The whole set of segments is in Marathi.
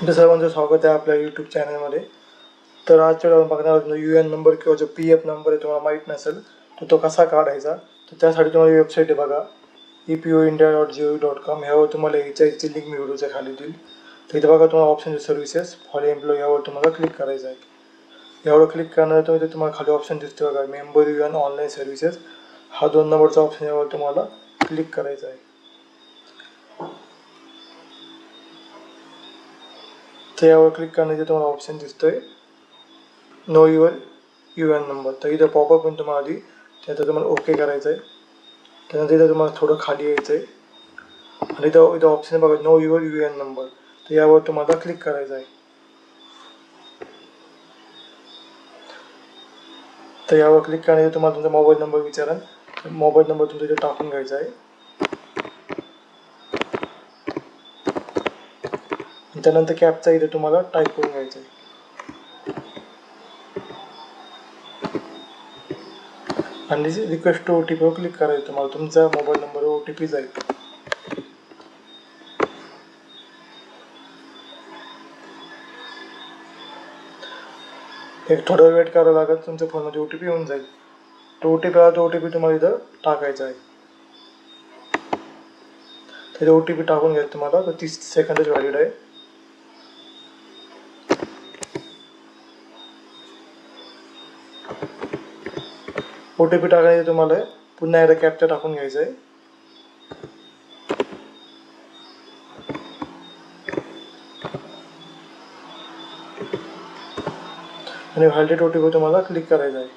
तुमच्या सर्वांचं स्वागत आहे आपल्या यूट्यूब चॅनलमध्ये तर आजच्या वेळेला बघणार आहोत यू एन नंबर किंवा जो पी एफ नंबर आहे तुम्हाला माहीत नसेल तर तो कसा काढायचा? तर त्यासाठी तुम्हाला वेबसाईट आहे बघा E P O India dot G O dot com ह्यावर तुम्हाला याची लिंक मी व्हिडिओच्या खाली देईल. तर इथं बघा तुम्हाला ऑप्शन सर्व्हिसेस फॉर एम्प्लॉई यावर तुम्हाला क्लिक करायचं आहे. यावर क्लिक करणार तुम्ही ते तुम्हाला खाली ऑप्शन दिसतो बघा member U N online services हा दोन नंबरचा ऑप्शन यावर तुम्हाला क्लिक करायचा आहे. तर यावर क्लिक करण्याचे तुम्हाला ऑप्शन दिसतोय. Know your U N number तर इथं पॉपअप पण तुम्हाला आधी. त्याचं तुम्हाला ओके करायचं आहे त्यानंतर इथं तुम्हाला थोडं खाली यायचं आहे आणि इथं इथं ऑप्शन बघा know your U N number तर यावर तुम्हाला क्लिक करायचं आहे तर यावर क्लिक करण्याचे तुम्हाला तुमचा मोबाईल नंबर विचारा. मोबाईल नंबर तुमचा इथे टाकून घ्यायचा आहे. त्यानंतर कॅपचा इथे तुम्हाला टाईप करून घ्यायचा आहे. आणि रिक्वेस्ट टू ओ टी पीवर क्लिक करायचं तुम्हाला तुमचा mobile number O T P जाईल. एक थोडा वेट करावं लागेल तुमच्या फोनमध्ये ओ टी पी येऊन जाईल. तो ओ टी पी आला तो ओ टी पी तुम्हाला इथं टाकायचा आहे. त्याचा ओ टी पी टाकून घ्यायचं तुम्हाला तर तीस सेकंदच व्हॅलिड आहे. ओ टी पी टाकायचं तुम्हाला. पुन्हा एकदा कॅप्चा टाकून घ्यायचं आहे आणि व्हॅलिडेट ओ टी पी तुम्हाला क्लिक करायचा आहे.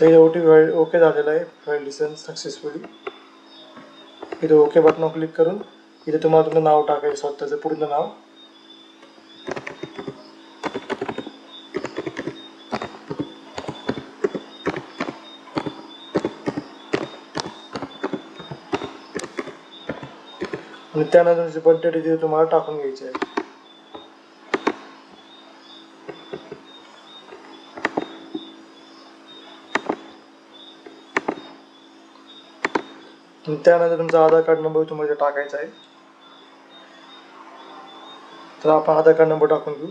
तर ओ टी पी ओके झालेला आहे. व्हॅलिडेशन सक्सेसफुली इथे ओके बटनावर क्लिक करून इथे तुम्हाला तुमचं नाव टाकायचं स्वतःचं पूर्ण नाव. आणि त्यानंतर तुमची बर्थडे तुम्हाला टाकून घ्यायची. आहे त्यानंतर तुमचा आधार कार्ड नंबर तुम्हाला टाकायचा आहे. तर आपण आधार कार्ड नंबर टाकून घेऊ.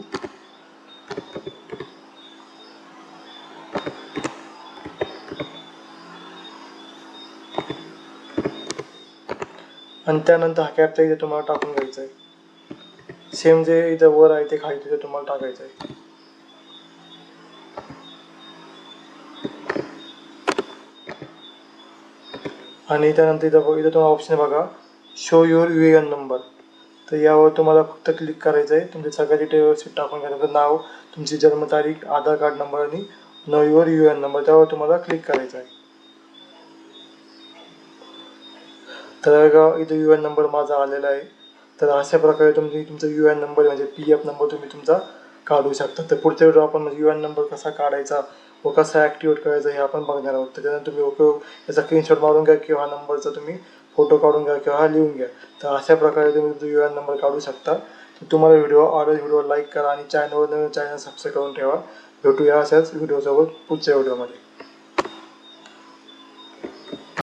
आणि त्यानंतर हा कॅपचा इथे तुम्हाला टाकून घ्यायचा आहे सेम जे इथं वर आहे ते खाली तिथे तुम्हाला टाकायचं आहे आणि त्यानंतर इथं बघ- इथं तुम्हाला ऑप्शन बघा. Show your U N number तर यावर तुम्हाला फक्त क्लिक करायचं आहे तुमचे सगळ्या डिटेल व्यवस्थित टाकून घ्या. तुमचं नाव तुमची जन्मतारीख आधार कार्ड नंबर आणि know your U N number त्यावर तुम्हाला क्लिक करायचं आहे तर इथं यू एन नंबर माझा आलेला आहे. तर अशा प्रकारे तुम्ही तुमचा यू एन नंबर म्हणजे पी एफ नंबर तुम्ही तुमचा काढू शकता. तर पुढच्या व्हिडिओ आपण म्हणजे यू एन नंबर कसा काढायचा व कसा ॲक्टिवेट करायचा हे आपण बघणार आहोत. त्याच्यानंतर तुम्ही ओके याचा स्क्रीनशॉट मारून घ्या किंवा हा नंबरचा तुम्ही फोटो काढून घ्या किंवा हा लिहून घ्या. तर अशा प्रकारे तुम्ही तुमचा यू एन नंबर काढू शकता. तर तुम्हाला व्हिडिओ आवडेल व्हिडिओ लाईक करा आणि चॅनलवर नवीन चॅनल सबस्क्राईब करून ठेवा. भेटूया अशाच व्हिडिओसोबत पुढच्या व्हिडिओमध्ये